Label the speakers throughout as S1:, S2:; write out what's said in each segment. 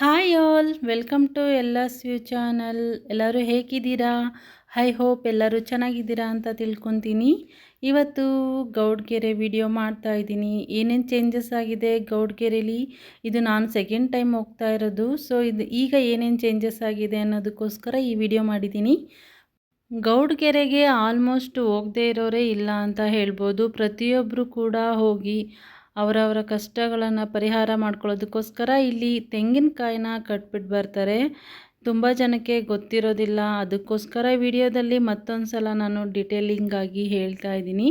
S1: Hi all welcome to ಎಲ್ಲ ಸ್ಯೂ channel ಎಲ್ಲರೂ ಹೇಗಿದ್ದೀರಾ? ಹೈ ಹೋಪ್ ಎಲ್ಲರೂ ಚೆನ್ನಾಗಿದ್ದೀರಾ ಅಂತ ತಿಳ್ಕೊತೀನಿ. ಇವತ್ತು ಗೌಡ್ಗೆರೆ ವಿಡಿಯೋ ಮಾಡ್ತಾ ಇದ್ದೀನಿ. ಏನೇನು ಚೇಂಜಸ್ ಆಗಿದೆ ಗೌಡ್ಗೆರೆಲಿ? ಇದು ನಾನು ಸೆಕೆಂಡ್ ಟೈಮ್ ಹೋಗ್ತಾ ಇರೋದು. ಸೊ ಇದು ಈಗ ಏನೇನು ಚೇಂಜಸ್ ಆಗಿದೆ ಅನ್ನೋದಕ್ಕೋಸ್ಕರ ಈ ವಿಡಿಯೋ ಮಾಡಿದ್ದೀನಿ. ಗೌಡ್ಗೆರೆಗೆ ಆಲ್ಮೋಸ್ಟ್ ಹೋಗದೇ ಇರೋರೇ ಇಲ್ಲ ಅಂತ ಹೇಳ್ಬೋದು. ಪ್ರತಿಯೊಬ್ಬರು ಕೂಡ ಹೋಗಿ ಅವರವರ ಕಷ್ಟಗಳನ್ನು ಪರಿಹಾರ ಮಾಡ್ಕೊಳ್ಳೋದಕ್ಕೋಸ್ಕರ ಇಲ್ಲಿ ತೆಂಗಿನಕಾಯಿನ ಕಟ್ಬಿಟ್ಟು ಬರ್ತಾರೆ. ತುಂಬ ಜನಕ್ಕೆ ಗೊತ್ತಿರೋದಿಲ್ಲ. ಅದಕ್ಕೋಸ್ಕರ ವಿಡಿಯೋದಲ್ಲಿ ಮತ್ತೊಂದು ಸಲ ನಾನು ಡಿಟೇಲಿಂಗಾಗಿ ಹೇಳ್ತಾ ಇದ್ದೀನಿ.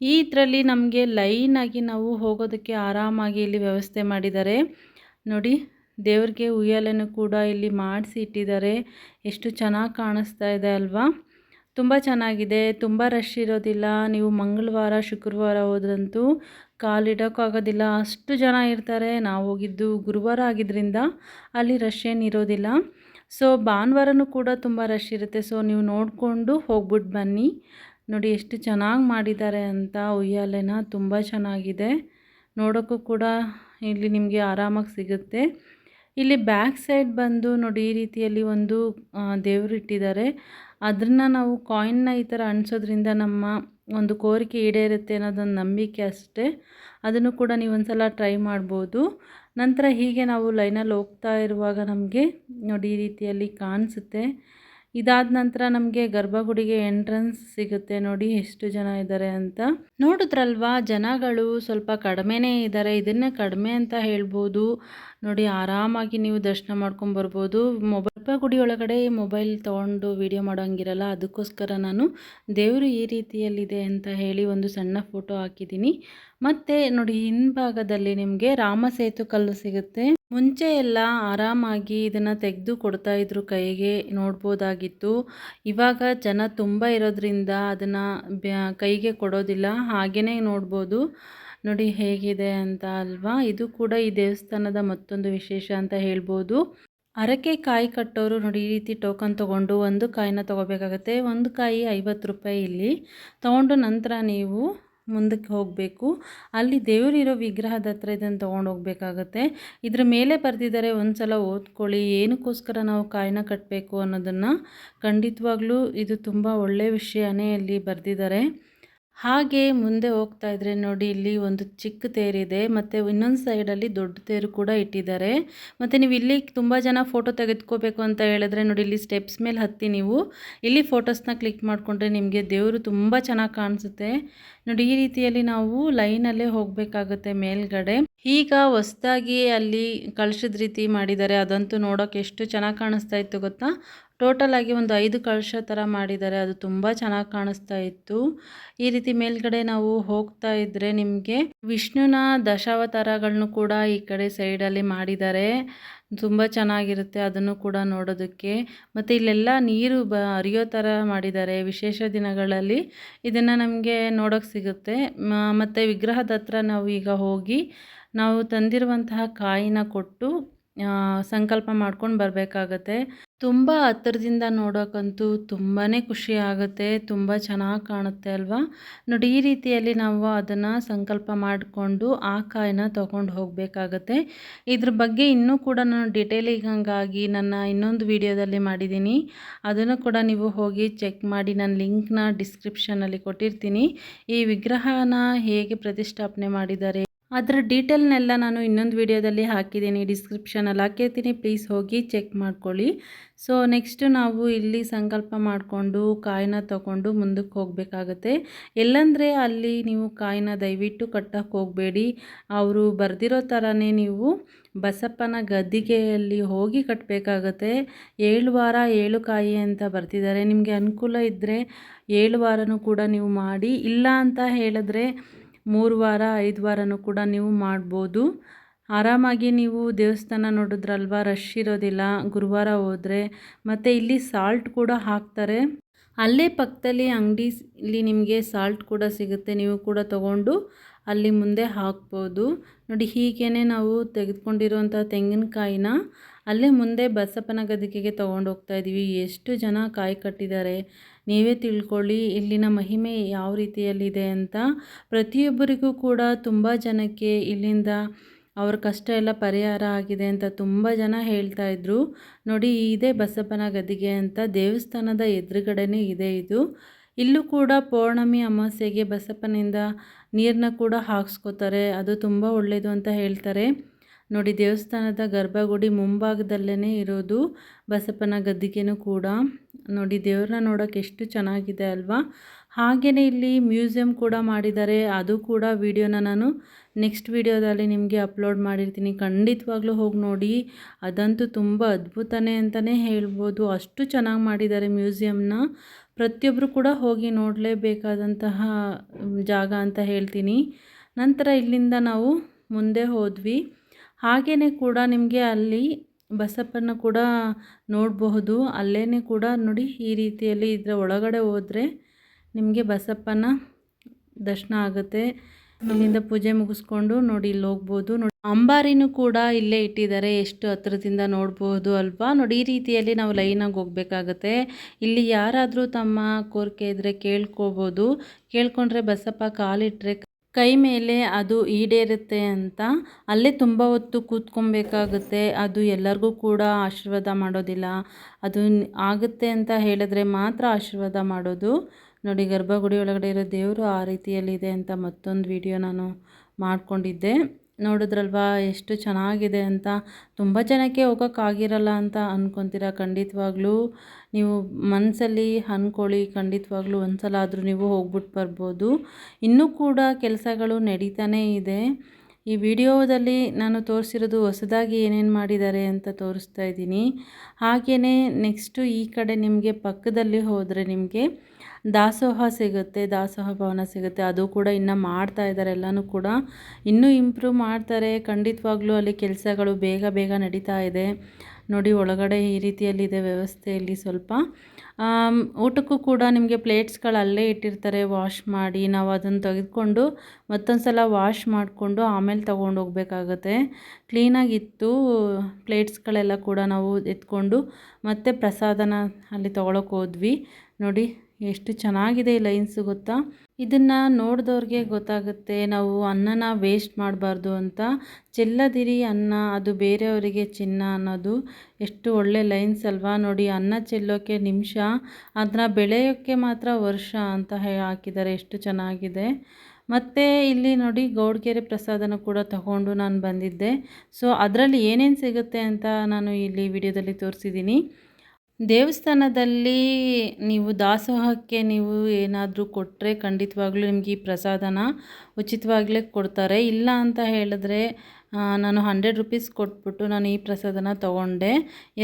S1: ಈ ಇದರಲ್ಲಿ ನಮಗೆ ಲೈನಾಗಿ ನಾವು ಹೋಗೋದಕ್ಕೆ ಆರಾಮಾಗಿ ಇಲ್ಲಿ ವ್ಯವಸ್ಥೆ ಮಾಡಿದ್ದಾರೆ. ನೋಡಿ, ದೇವ್ರಿಗೆ ಉಯ್ಯಾಲೆನೂ ಕೂಡ ಇಲ್ಲಿ ಮಾಡಿಸಿ ಇಟ್ಟಿದ್ದಾರೆ. ಎಷ್ಟು ಚೆನ್ನಾಗಿ ಕಾಣಿಸ್ತಾ ಇದೆ ಅಲ್ವಾ? ತುಂಬ ಚೆನ್ನಾಗಿದೆ. ತುಂಬ ರಶ್ ಇರೋದಿಲ್ಲ. ನೀವು ಮಂಗಳವಾರ, ಶುಕ್ರವಾರ ಹೋದ್ರಂತೂ ಕಾಲಿಡೋಕ್ಕಾಗೋದಿಲ್ಲ ಅಷ್ಟು ಜನ ಇರ್ತಾರೆ. ನಾವು ಹೋಗಿದ್ದು ಗುರುವಾರ ಆಗಿದ್ದರಿಂದ ಅಲ್ಲಿ ರಶ್ ಏನಿರೋದಿಲ್ಲ ಸೊ ಭಾನುವಾರನೂ ಕೂಡ ತುಂಬ ರಶ್ ಇರುತ್ತೆ. ಸೊ ನೀವು ನೋಡಿಕೊಂಡು ಹೋಗ್ಬಿಟ್ಟು ಬನ್ನಿ. ನೋಡಿ, ಎಷ್ಟು ಚೆನ್ನಾಗಿ ಮಾಡಿದ್ದಾರೆ ಅಂತ ಉಯ್ಯಾಲೆನ. ತುಂಬ ಚೆನ್ನಾಗಿದೆ. ನೋಡೋಕ್ಕೂ ಕೂಡ ಇಲ್ಲಿ ನಿಮಗೆ ಆರಾಮಾಗಿ ಸಿಗುತ್ತೆ. ಇಲ್ಲಿ ಬ್ಯಾಕ್ ಸೈಡ್ ಬಂದು ನೋಡಿ, ಈ ರೀತಿಯಲ್ಲಿ ಒಂದು ದೇವರು ಇಟ್ಟಿದ್ದಾರೆ ಅದನ್ನು ನಾವು ಕಾಯಿನ್ನ ಈ ಥರ ಅಣಿಸೋದ್ರಿಂದ ನಮ್ಮ ಒಂದು ಕೋರಿಕೆ ಈಡೇರುತ್ತೆ ಅನ್ನೋದೊಂದು ನಂಬಿಕೆ ಅಷ್ಟೇ. ಅದನ್ನು ಕೂಡ ನೀವು ಒಂದು ಸಲ ಟ್ರೈ ಮಾಡ್ಬೋದು. ನಂತರ ಹೀಗೆ ನಾವು ಲೈನಲ್ಲಿ ಹೋಗ್ತಾ ಇರುವಾಗ ನಮಗೆ ನೋಡಿ ಈ ರೀತಿಯಲ್ಲಿ ಕಾಣಿಸುತ್ತೆ. ಇದಾದ ನಂತರ ನಮಗೆ ಗರ್ಭಗುಡಿಗೆ ಎಂಟ್ರೆನ್ಸ್ ಸಿಗುತ್ತೆ. ನೋಡಿ ಎಷ್ಟು ಜನ ಇದ್ದಾರೆ ಅಂತ. ನೋಡಿದ್ರಲ್ವಾ, ಜನಗಳು ಸ್ವಲ್ಪ ಕಡಿಮೆನೇ ಇದ್ದಾರೆ. ಇದನ್ನೇ ಕಡಿಮೆ ಅಂತ ಹೇಳ್ಬೋದು. ನೋಡಿ, ಆರಾಮಾಗಿ ನೀವು ದರ್ಶನ ಮಾಡ್ಕೊಂಡು ಬರ್ಬೋದು. ಮೊಬೈಲ್ ಗುಡಿ ಒಳಗಡೆ ಮೊಬೈಲ್ ತೊಗೊಂಡು ವೀಡಿಯೋ ಮಾಡೋಂಗಿರಲ್ಲ, ಅದಕ್ಕೋಸ್ಕರ ನಾನು ದೇವರು ಈ ರೀತಿಯಲ್ಲಿದೆ ಅಂತ ಹೇಳಿ ಒಂದು ಸಣ್ಣ ಫೋಟೋ ಹಾಕಿದ್ದೀನಿ. ಮತ್ತು ನೋಡಿ, ಹಿಂಭಾಗದಲ್ಲಿ ನಿಮಗೆ ರಾಮಸೇತು ಕಲ್ಲು ಸಿಗುತ್ತೆ. ಮುಂಚೆ ಎಲ್ಲ ಆರಾಮಾಗಿ ಇದನ್ನು ತೆಗೆದು ಕೊಡ್ತಾ ಇದ್ರು ಕೈಗೆ, ನೋಡ್ಬೋದಾಗಿತ್ತು. ಇವಾಗ ಜನ ತುಂಬ ಇರೋದ್ರಿಂದ ಅದನ್ನು ಕೈಗೆ ಕೊಡೋದಿಲ್ಲ ಹಾಗೆಯೇ ನೋಡ್ಬೋದು. ನೋಡಿ ಹೇಗಿದೆ ಅಂತ ಅಲ್ವಾ? ಇದು ಕೂಡ ಈ ದೇವಸ್ಥಾನದ ಮತ್ತೊಂದು ವಿಶೇಷ ಅಂತ ಹೇಳ್ಬೋದು. ಅರಕೆ ಕಾಯಿ ಕಟ್ಟೋರು ನೋಡಿ ಈ ರೀತಿ ಟೋಕನ್ ತೊಗೊಂಡು ಒಂದು ಕಾಯಿನ ತೊಗೋಬೇಕಾಗತ್ತೆ. ಒಂದು ಕಾಯಿ ಐವತ್ತು ರೂಪಾಯಿ ಇಲ್ಲಿ. ತೊಗೊಂಡು ನಂತರ ನೀವು ಮುಂದಕ್ಕೆ ಹೋಗಬೇಕು. ಅಲ್ಲಿ ದೇವರಿರೋ ವಿಗ್ರಹದ ಹತ್ರ ಇದನ್ನು ತೊಗೊಂಡು ಹೋಗಬೇಕಾಗತ್ತೆ. ಇದ್ರ ಮೇಲೆ ಬರೆದಿದ್ದಾರೆ ಒಂದು ಸಲ ಓದ್ಕೊಳ್ಳಿ. ಏನಕ್ಕೋಸ್ಕರ ನಾವು ಕಾಯಿನ ಕಟ್ಟಬೇಕು ಅನ್ನೋದನ್ನು ಖಂಡಿತವಾಗ್ಲೂ ಇದು ತುಂಬ ಒಳ್ಳೆಯ ವಿಷಯನೇ ಅಲ್ಲಿ ಬರೆದಿದ್ದಾರೆ. ಹಾಗೆ ಮುಂದೆ ಹೋಗ್ತಾ ಇದ್ರೆ ನೋಡಿ, ಇಲ್ಲಿ ಒಂದು ಚಿಕ್ಕ ತೇರಿದೆ ಮತ್ತು ಇನ್ನೊಂದು ಸೈಡಲ್ಲಿ ದೊಡ್ಡ ತೇರು ಕೂಡ ಇಟ್ಟಿದ್ದಾರೆ. ಮತ್ತು ನೀವು ಇಲ್ಲಿ ತುಂಬ ಜನ ಫೋಟೋ ತೆಗೆದುಕೋಬೇಕು ಅಂತ ಹೇಳಿದ್ರೆ ನೋಡಿ, ಇಲ್ಲಿ ಸ್ಟೆಪ್ಸ್ ಮೇಲೆ ಹತ್ತಿ ನೀವು. ಇಲ್ಲಿ ಫೋಟೋಸ್ನ ಕ್ಲಿಕ್ ಮಾಡಿಕೊಂಡ್ರೆ ನಿಮಗೆ ದೇವರು ತುಂಬ ಚೆನ್ನಾಗಿ ಕಾಣಿಸುತ್ತೆ. ನೋಡಿ, ಈ ರೀತಿಯಲ್ಲಿ ನಾವು ಲೈನಲ್ಲೇ ಹೋಗಬೇಕಾಗುತ್ತೆ ಮೇಲ್ಗಡೆ. ಈಗ ಹೊಸದಾಗಿ ಅಲ್ಲಿ ಕಳಿಸಿದ ರೀತಿ ಮಾಡಿದ್ದಾರೆ. ಅದಂತೂ ನೋಡೋಕೆ ಎಷ್ಟು ಚೆನ್ನಾಗಿ ಕಾಣಿಸ್ತಾ ಇತ್ತು ಗೊತ್ತಾ? ಟೋಟಲ್ ಆಗಿ ಒಂದು ಐದು ಕಳಶ ಥರ ಮಾಡಿದ್ದಾರೆ ಅದು ತುಂಬ ಚೆನ್ನಾಗಿ ಕಾಣಿಸ್ತಾ ಇತ್ತು. ಈ ರೀತಿ ಮೇಲ್ಗಡೆ ನಾವು ಹೋಗ್ತಾ ಇದ್ದರೆ ನಿಮಗೆ ವಿಷ್ಣುನ ದಶಾವತಾರಗಳನ್ನು ಕೂಡ ಈ ಕಡೆ ಸೈಡಲ್ಲಿ ಮಾಡಿದ್ದಾರೆ ತುಂಬ ಚೆನ್ನಾಗಿರುತ್ತೆ ಅದನ್ನು ಕೂಡ ನೋಡೋದಕ್ಕೆ. ಮತ್ತು ಇಲ್ಲೆಲ್ಲ ನೀರು ಬ, ಹರಿಯೋ ಥರ ಮಾಡಿದ್ದಾರೆ ವಿಶೇಷ ದಿನಗಳಲ್ಲಿ ಇದನ್ನು ನಮಗೆ ನೋಡೋಕ್ಕೆ ಸಿಗುತ್ತೆ. ಮತ್ತು ವಿಗ್ರಹದ ಹತ್ರ ನಾವು ಈಗ ಹೋಗಿ ನಾವು ತಂದಿರುವಂತಹ ಕಾಯಿನ ಕೊಟ್ಟು ಸಂಕಲ್ಪ ಮಾಡ್ಕೊಂಡು ಬರಬೇಕಾಗತ್ತೆ. ತುಂಬ ಹತ್ತಿರದಿಂದ ನೋಡೋಕ್ಕಂತೂ ತುಂಬಾ ಖುಷಿ ಆಗುತ್ತೆ, ತುಂಬ ಚೆನ್ನಾಗಿ ಕಾಣುತ್ತೆ ಅಲ್ವಾ? ನೋಡಿ, ಈ ರೀತಿಯಲ್ಲಿ ನಾವು ಅದನ್ನು ಸಂಕಲ್ಪ ಮಾಡಿಕೊಂಡು ಆ ಕಾಯಿನ ತೊಗೊಂಡು ಹೋಗಬೇಕಾಗತ್ತೆ. ಇದ್ರ ಬಗ್ಗೆ ಇನ್ನೂ ಕೂಡ ನಾನು ಡಿಟೇಲಿಂಗಾಗಿ ನನ್ನ ಇನ್ನೊಂದು ವಿಡಿಯೋದಲ್ಲಿ ಮಾಡಿದ್ದೀನಿ. ಅದನ್ನು ಕೂಡ ನೀವು ಹೋಗಿ ಚೆಕ್ ಮಾಡಿ ನಾನು ಲಿಂಕ್ನ ಡಿಸ್ಕ್ರಿಪ್ಷನಲ್ಲಿ ಕೊಟ್ಟಿರ್ತೀನಿ. ಈ ವಿಗ್ರಹನ ಹೇಗೆ ಪ್ರತಿಷ್ಠಾಪನೆ ಮಾಡಿದ್ದಾರೆ ಅದರ ಡೀಟೇಲ್ನೆಲ್ಲ ನಾನು ಇನ್ನೊಂದು ವಿಡಿಯೋದಲ್ಲಿ ಹಾಕಿದ್ದೀನಿ, ಡಿಸ್ಕ್ರಿಪ್ಷನಲ್ಲಿ. ಹಾಕಿರ್ತೀನಿ, ಪ್ಲೀಸ್ ಹೋಗಿ ಚೆಕ್ ಮಾಡ್ಕೊಳ್ಳಿ. ಸೊ, ನೆಕ್ಸ್ಟು ನಾವು ಇಲ್ಲಿ ಸಂಕಲ್ಪ ಮಾಡಿಕೊಂಡು, ಕಾಯಿನ ತಗೊಂಡು ಮುಂದಕ್ಕೆ ಹೋಗಬೇಕಾಗತ್ತೆ. ಎಲ್ಲಂದರೆ ಅಲ್ಲಿ ನೀವು ಕಾಯಿನ ದಯವಿಟ್ಟು ಕಟ್ಟಕ್ಕೆ ಹೋಗಬೇಡಿ. ಅವರು ಬರೆದಿರೋ ಥರನೇ ನೀವು ಬಸಪ್ಪನ ಗದ್ದಿಗೆಯಲ್ಲಿ ಹೋಗಿ ಕಟ್ಟಬೇಕಾಗತ್ತೆ. ಏಳು ವಾರ ಏಳು ಕಾಯಿ ಅಂತ ಬರ್ತಿದ್ದಾರೆ ನಿಮಗೆ ಅನುಕೂಲ ಇದ್ದರೆ ಏಳು ವಾರನೂ ಕೂಡ ನೀವು ಮಾಡಿ. ಇಲ್ಲ ಅಂತ ಹೇಳಿದ್ರೆ ಮೂರು ವಾರ, ಐದು ವಾರನೂ ಕೂಡ ನೀವು ಮಾಡ್ಬೋದು. ಆರಾಮಾಗಿ ನೀವು ದೇವಸ್ಥಾನ ನೋಡಿದ್ರಲ್ವ? ರಶ್ ಇರೋದಿಲ್ಲ, ಗುರುವಾರ ಹೋದರೆ. ಮತ್ತು ಇಲ್ಲಿ ಸಾಲ್ಟ್ ಕೂಡ ಹಾಕ್ತಾರೆ. ಅಲ್ಲೇ ಪಕ್ಕದಲ್ಲಿ ಅಂಗಡಿ ನಿಮಗೆ ಸಾಲ್ಟ್ ಕೂಡ ಸಿಗುತ್ತೆ. ನೀವು ಕೂಡ ತಗೊಂಡು ಅಲ್ಲಿ ಮುಂದೆ ಹಾಕ್ಬೋದು. ನೋಡಿ ಹೀಗೇ ನಾವು ತೆಗೆದುಕೊಂಡಿರುವಂಥ ತೆಂಗಿನಕಾಯಿನ ಅಲ್ಲೇ ಮುಂದೆ ಬಸಪ್ಪನ ಗದಿಗೆಗೆ ತೊಗೊಂಡು ಹೋಗ್ತಾ ಇದ್ದೀವಿ ಎಷ್ಟು ಜನ ಕಾಯಿ ಕಟ್ಟಿದ್ದಾರೆ. ನೀವೇ ತಿಳ್ಕೊಳ್ಳಿ, ಇಲ್ಲಿನ ಮಹಿಮೆ ಯಾವ ರೀತಿಯಲ್ಲಿದೆ ಅಂತ. ಪ್ರತಿಯೊಬ್ಬರಿಗೂ ಕೂಡ ತುಂಬ ಜನಕ್ಕೆ ಇಲ್ಲಿಂದ ಅವ್ರ ಕಷ್ಟ ಎಲ್ಲ ಪರಿಹಾರ ಆಗಿದೆ ಅಂತ ತುಂಬ ಜನ ಹೇಳ್ತಾ ಇದ್ರು. ನೋಡಿ, ಇದೇ ಬಸಪ್ಪನ ಗದ್ದಿಗೆ ಅಂತ ದೇವಸ್ಥಾನದ ಎದುರುಗಡೆನೇ ಇದೆ ಇದು. ಇಲ್ಲೂ ಕೂಡ ಪೌರ್ಣಮಿ ಅಮಾವಾಸ್ಯೆಗೆ ಬಸಪ್ಪನಿಂದ ನೀರನ್ನ ಕೂಡ ಹಾಕ್ಸ್ಕೊತಾರೆ. ಅದು ತುಂಬ ಒಳ್ಳೆಯದು ಅಂತ ಹೇಳ್ತಾರೆ. ನೋಡಿ, ದೇವಸ್ಥಾನದ ಗರ್ಭಗುಡಿ ಮುಂಭಾಗದಲ್ಲೇ ಇರೋದು ಬಸಪ್ಪನ ಗದ್ದಿಗೆನೂ ಕೂಡ. ನೋಡಿ, ದೇವ್ರನ್ನ ನೋಡೋಕೆ ಎಷ್ಟು ಚೆನ್ನಾಗಿದೆ ಅಲ್ವಾ? ಹಾಗೆಯೇ ಇಲ್ಲಿ ಮ್ಯೂಸಿಯಂ ಕೂಡ ಮಾಡಿದ್ದಾರೆ. ಅದು ಕೂಡ ವಿಡಿಯೋನ ನಾನು ನೆಕ್ಸ್ಟ್ ವಿಡಿಯೋದಲ್ಲಿ ನಿಮಗೆ ಅಪ್ಲೋಡ್ ಮಾಡಿರ್ತೀನಿ. ಖಂಡಿತವಾಗ್ಲೂ ಹೋಗಿ ನೋಡಿ. ಅದಂತೂ ತುಂಬ ಅದ್ಭುತನೇ ಅಂತಲೇ ಹೇಳ್ಬೋದು. ಅಷ್ಟು ಚೆನ್ನಾಗಿ ಮಾಡಿದ್ದಾರೆ ಮ್ಯೂಸಿಯಂನ. ಪ್ರತಿಯೊಬ್ಬರು ಕೂಡ ಹೋಗಿ ನೋಡಲೇಬೇಕಾದಂತಹ ಜಾಗ ಅಂತ ಹೇಳ್ತೀನಿ. ನಂತರ ಇಲ್ಲಿಂದ ನಾವು ಮುಂದೆ ಹೋದ್ವಿ. ಹಾಗೆಯೇ ಕೂಡ ನಿಮಗೆ ಅಲ್ಲಿ ಬಸಪ್ಪನ ಕೂಡ ನೋಡಬಹುದು. ಅಲ್ಲೇ ಕೂಡ ನೋಡಿ ಈ ರೀತಿಯಲ್ಲಿ ಇದರ ಒಳಗಡೆ ಹೋದರೆ ನಿಮಗೆ ಬಸಪ್ಪನ ದರ್ಶನ ಆಗುತ್ತೆ. ಇಲ್ಲಿಂದ ಪೂಜೆ ಮುಗಿಸ್ಕೊಂಡು ನೋಡಿ ಇಲ್ಲಿ ಹೋಗ್ಬೋದು. ನೋಡಿ, ಅಂಬಾರಿನೂ ಕೂಡ ಇಲ್ಲೇ ಇಟ್ಟಿದ್ದಾರೆ. ಎಷ್ಟು ಹತ್ರದಿಂದ ನೋಡ್ಬೋದು ಅಲ್ವಾ? ನೋಡಿ, ಈ ರೀತಿಯಲ್ಲಿ ನಾವು ಲೈನಾಗಿ ಹೋಗ್ಬೇಕಾಗತ್ತೆ. ಇಲ್ಲಿ ಯಾರಾದರೂ ತಮ್ಮ ಕೋರಿಕೆ ಇದ್ದರೆ ಕೇಳ್ಕೋಬೋದು. ಕೇಳ್ಕೊಂಡ್ರೆ ಬಸಪ್ಪ ಕಾಲಿಟ್ರೆ ಕೈ ಮೇಲೆ ಅದು ಈಡೇರುತ್ತೆ ಅಂತ ಅಲ್ಲೇ ತುಂಬ ಹೊತ್ತು ಕೂತ್ಕೊಬೇಕಾಗುತ್ತೆ. ಅದು ಎಲ್ಲರಿಗೂ ಕೂಡ ಆಶೀರ್ವಾದ ಮಾಡೋದಿಲ್ಲ. ಅದು ಆಗುತ್ತೆ ಅಂತ ಹೇಳಿದ್ರೆ ಮಾತ್ರ ಆಶೀರ್ವಾದ ಮಾಡೋದು. ನೋಡಿ ಗರ್ಭಗುಡಿ ಒಳಗಡೆ ಇರೋ ದೇವರು ಆ ರೀತಿಯಲ್ಲಿದೆ ಅಂತ ಮತ್ತೊಂದು ವಿಡಿಯೋ ನಾನು ಮಾಡಿಕೊಂಡಿದ್ದೆ. ನೋಡಿದ್ರಲ್ವಾ, ಎಷ್ಟು ಚೆನ್ನಾಗಿದೆ ಅಂತ. ತುಂಬ ಜನಕ್ಕೆ ಹೋಗೋಕ್ಕಾಗಿರಲ್ಲ ಅಂತ ಅಂದ್ಕೊತೀರ ಖಂಡಿತವಾಗ್ಲೂ. ನೀವು ಮನಸ್ಸಲ್ಲಿ ಅಂದ್ಕೊಳ್ಳಿ ಖಂಡಿತವಾಗ್ಲೂ ಒಂದು ಸಲ ಆದರೂ ನೀವು ಹೋಗ್ಬಿಟ್ಟು ಬರ್ಬೋದು. ಇನ್ನೂ ಕೂಡ ಕೆಲಸಗಳು ನಡೀತಾನೇ ಇದೆ. ಈ ವಿಡಿಯೋದಲ್ಲಿ ನಾನು ತೋರಿಸಿರೋದು ಹೊಸದಾಗಿ ಏನೇನು ಮಾಡಿದ್ದಾರೆ ಅಂತ ತೋರಿಸ್ತಾ ಇದ್ದೀನಿ. ಹಾಗೆಯೇ ನೆಕ್ಸ್ಟು ಈ ಕಡೆ ನಿಮಗೆ ಪಕ್ಕದಲ್ಲಿ ಹೋದರೆ ನಿಮಗೆ ದಾಸೋಹ ಸಿಗುತ್ತೆ, ದಾಸೋಹ ಭವನ ಸಿಗುತ್ತೆ, ಅದು ಕೂಡ ಇನ್ನು ಮಾಡ್ತಾ ಇದ್ದಾರೆ ಎಲ್ಲನೂ ಕೂಡ ಇನ್ನೂ ಇಂಪ್ರೂವ್ ಮಾಡ್ತಾರೆ. ಖಂಡಿತವಾಗ್ಲೂ ಅಲ್ಲಿ ಕೆಲಸಗಳು ಬೇಗ ಬೇಗ ನಡೀತಾ ಇದೆ. ನೋಡಿ, ಒಳಗಡೆ ಈ ರೀತಿಯಲ್ಲಿದೆ ವ್ಯವಸ್ಥೆಯಲ್ಲಿ ಸ್ವಲ್ಪ. ಊಟಕ್ಕೂ ಕೂಡ ನಿಮಗೆ ಪ್ಲೇಟ್ಸ್ಗಳು ಅಲ್ಲೇ ಇಟ್ಟಿರ್ತಾರೆ ವಾಶ್ ಮಾಡಿ, ನಾವು ಅದನ್ನು ತೆಗೆದುಕೊಂಡು ಮತ್ತೊಂದು ಸಲ ವಾಶ್ ಮಾಡಿಕೊಂಡು ಆಮೇಲೆ ತೊಗೊಂಡು ಹೋಗ್ಬೇಕಾಗತ್ತೆ. ಕ್ಲೀನಾಗಿತ್ತು ಪ್ಲೇಟ್ಸ್ಗಳೆಲ್ಲ ಕೂಡ ನಾವು ಎತ್ಕೊಂಡು ಮತ್ತೆ ಪ್ರಸಾದನ ಅಲ್ಲಿ ತೊಗೊಳಕ್ಕೆ ಹೋದ್ವಿ. ನೋಡಿ ಎಷ್ಟು ಚೆನ್ನಾಗಿದೆ ಲೈನ್ಸ್ ಗೊತ್ತಾ? ಇದನ್ನು ನೋಡಿದವ್ರಿಗೆ ಗೊತ್ತಾಗುತ್ತೆ, ನಾವು ಅನ್ನನ ವೇಸ್ಟ್ ಮಾಡಬಾರ್ದು ಅಂತ. ಚೆಲ್ಲದಿರಿ ಅನ್ನ, ಅದು ಬೇರೆಯವರಿಗೆ ಚಿನ್ನ ಅನ್ನೋದು. ಎಷ್ಟು ಒಳ್ಳೆ ಲೈನ್ಸ್ ಅಲ್ವಾ? ನೋಡಿ, ಅನ್ನ ಚೆಲ್ಲೋಕ್ಕೆ ನಿಮಿಷ ಅದನ್ನ ಬೆಳೆಯೋಕ್ಕೆ ಮಾತ್ರ ವರ್ಷ ಅಂತ ಹಾಕಿದ್ದಾರೆ, ಎಷ್ಟು ಚೆನ್ನಾಗಿದೆ. ಮತ್ತು ಇಲ್ಲಿ ನೋಡಿ, ಗೌಡ್ಗೆರೆ ಪ್ರಸಾದನ ಕೂಡ ತಗೊಂಡು ನಾನು ಬಂದಿದ್ದೆ. ಸೊ ಅದರಲ್ಲಿ ಏನೇನು ಸಿಗುತ್ತೆ ಅಂತ ನಾನು ಇಲ್ಲಿ ವಿಡಿಯೋದಲ್ಲಿ ತೋರಿಸಿದ್ದೀನಿ. ದೇವಸ್ಥಾನದಲ್ಲಿ ನೀವು ದಾಸೋಹಕ್ಕೆ ನೀವು ಏನಾದರೂ ಕೊಟ್ಟರೆ ಖಂಡಿತವಾಗ್ಲೂ ನಿಮಗೆ ಈ ಪ್ರಸಾದನ ಉಚಿತವಾಗಲೇ ಕೊಡ್ತಾರೆ. ಇಲ್ಲ ಅಂತ ಹೇಳಿದ್ರೆ ನಾನು ಹಂಡ್ರೆಡ್ ರುಪೀಸ್ ಕೊಟ್ಬಿಟ್ಟು ನಾನು ಈ ಪ್ರಸಾದನ ತೊಗೊಂಡೆ.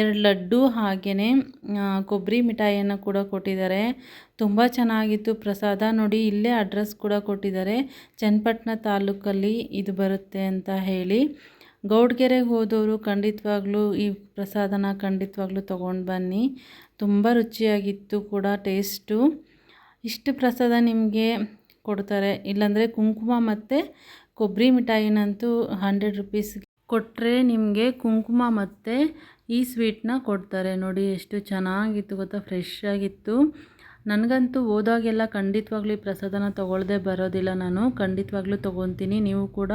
S1: ಎರಡು ಲಡ್ಡು ಹಾಗೆಯೇ ಕೊಬ್ಬರಿ ಮಿಠಾಯಿಯನ್ನು ಕೂಡ ಕೊಟ್ಟಿದ್ದಾರೆ. ತುಂಬ ಚೆನ್ನಾಗಿತ್ತು ಪ್ರಸಾದ. ನೋಡಿ, ಇಲ್ಲೇ ಅಡ್ರೆಸ್ ಕೂಡ ಕೊಟ್ಟಿದ್ದಾರೆ. ಚನ್ನಪಟ್ಟಣ ತಾಲೂಕಲ್ಲಿ ಇದು ಬರುತ್ತೆ ಅಂತ ಹೇಳಿ. ಗೌಡ್ಗೆರೆಗೆ ಹೋದವರು ಖಂಡಿತವಾಗ್ಲೂ ಈ ಪ್ರಸಾದನ ಖಂಡಿತವಾಗ್ಲೂ ತೊಗೊಂಡು ಬನ್ನಿ. ತುಂಬ ರುಚಿಯಾಗಿತ್ತು ಕೂಡ, ಟೇಸ್ಟು. ಇಷ್ಟು ಪ್ರಸಾದ ನಿಮಗೆ ಕೊಡ್ತಾರೆ. ಇಲ್ಲಾಂದರೆ ಕುಂಕುಮ ಮತ್ತು ಕೊಬ್ಬರಿ ಮಿಠಾಯಿನಂತೂ ಹಂಡ್ರೆಡ್ ರುಪೀಸ್ ಕೊಟ್ಟರೆ ನಿಮಗೆ ಕುಂಕುಮ ಮತ್ತು ಈ ಸ್ವೀಟ್ನ ಕೊಡ್ತಾರೆ. ನೋಡಿ, ಎಷ್ಟು ಚೆನ್ನಾಗಿತ್ತು ಗೊತ್ತಾ, ಫ್ರೆಶ್ ಆಗಿತ್ತು. ನನಗಂತೂ ಹೋದಾಗೆಲ್ಲ ಖಂಡಿತವಾಗ್ಲೂ ಈ ಪ್ರಸಾದನ ತೊಗೊಳ್ದೆ ಬರೋದಿಲ್ಲ ನಾನು. ಖಂಡಿತವಾಗ್ಲೂ ತೊಗೊತೀನಿ ನೀವು ಕೂಡ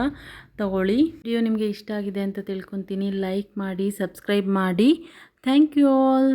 S1: ತೊಗೊಳ್ಳಿ. ವಿಡಿಯೋ ನಿಮಗೆ ಇಷ್ಟ ಆಗಿದೆ ಅಂತ ತಿಳ್ಕೊತೀನಿ. ಲೈಕ್ ಮಾಡಿ, ಸಬ್ಸ್ಕ್ರೈಬ್ ಮಾಡಿ. Thank you all.